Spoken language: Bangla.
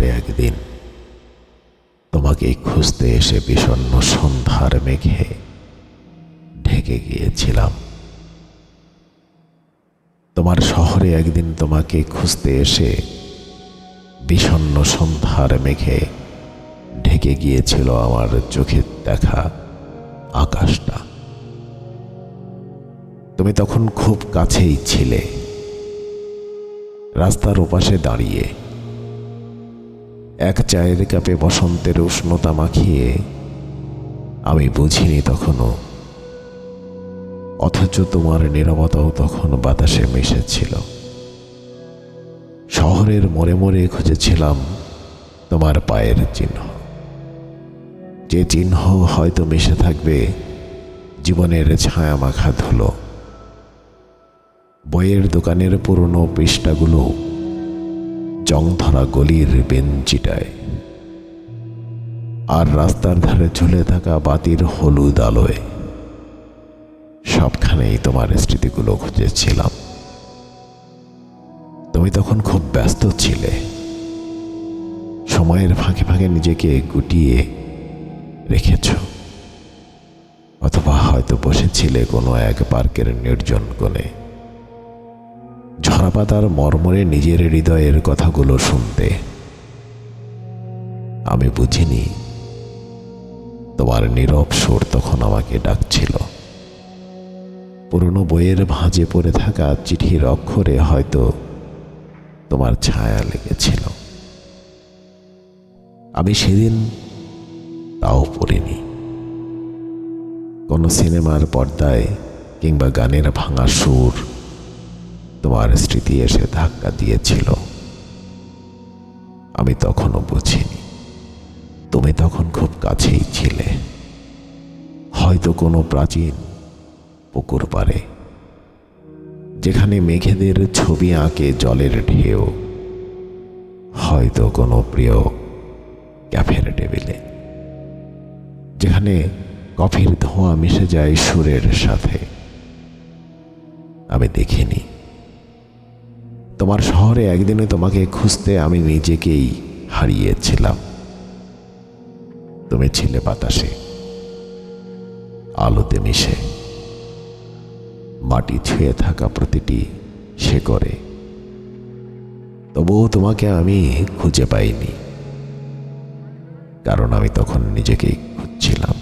শহরে একদিন তোমাকে খুঁজতে এসে বিষণ্ণ সন্ধ্যার মেঘে ঢেকে গিয়েছিলাম। তোমার শহরে একদিন তোমাকে খুঁজতে এসে বিষণ্ণ সন্ধ্যার মেঘে ঢেকে গিয়েছিল আমার চোখের দেখা আকাশটা। তুমি তখন খুব কাছেই ছিলে। রাস্তার ওপাশে দাঁড়িয়ে এক চায়ের কাপে বসন্তের উষ্ণতা মাখিয়ে আমি বুঝিনি তখনও। অথচ তোমার নিরবতাও তখন বাতাসে মিশেছিল। শহরের মোড়ে মোড়ে খুঁজেছিলাম তোমার পায়ের চিহ্ন। যে চিহ্ন হয়তো মিশে থাকবে, জীবনের ছায়া মাখা ধুলো। বইয়ের দোকানের পুরনো পৃষ্ঠাগুলো জংধরা গলির বেঞ্চিটায়। আর রাস্তার ধারে ঝুলে থাকা বাতির হলুদ আলোয় সবখানেই তোমার স্মৃতিগুলো খুঁজেছিলাম তুমি তখন খুব ব্যস্ত ছিলে। সময়ের ফাঁকে ফাঁকে নিজেকে গুটিয়ে রেখেছ। অথবা হয়তো বসেছিলে কোনো এক পার্কের নির্জন কোণে। ঝরাপাতার মর্মরে নিজের হৃদয়ের কথাগুলো শুনতে। আমি বুঝিনি, তোমার নীরব সুর তখন আমাকে ডাকছিল। পুরনো বইয়ের ভাঁজে পড়ে থাকা চিঠির অক্ষরে হয়তো তোমার ছায়া লেগেছিল। আমি সেদিন তাও পড়িনি। কোনো সিনেমার পর্দায় কিংবা গানের ভাঙা সুর তোমার স্মৃতি এসে ধাক্কা দিয়েছিল। আমি তখনও বুঝিনি। তুমি তখন খুব কাছেই ছিলে। হয়তো কোনো প্রাচীন পুকুর পারে যেখানে মেঘেদের ছবি আঁকে জলের ঢেউ, হয়তো কোনো প্রিয় ক্যাফের টেবিলে, যেখানে কফির ধোঁয়া মিশে যায় সুরের সাথে। আমি দেখিনি। তোমার শহরে একদিনে তোমাকে খুঁজতে আমি নিজেকেই হারিয়েছিলাম। তুমি ছিলে বাতাসে, আলোতে মিশে। মাটি ছুঁয়ে থাকা প্রতিটি শেকরে তবুও তোমাকে আমি খুঁজে পাইনি, কারণ আমি তখন নিজেকেই খুঁজছিলাম।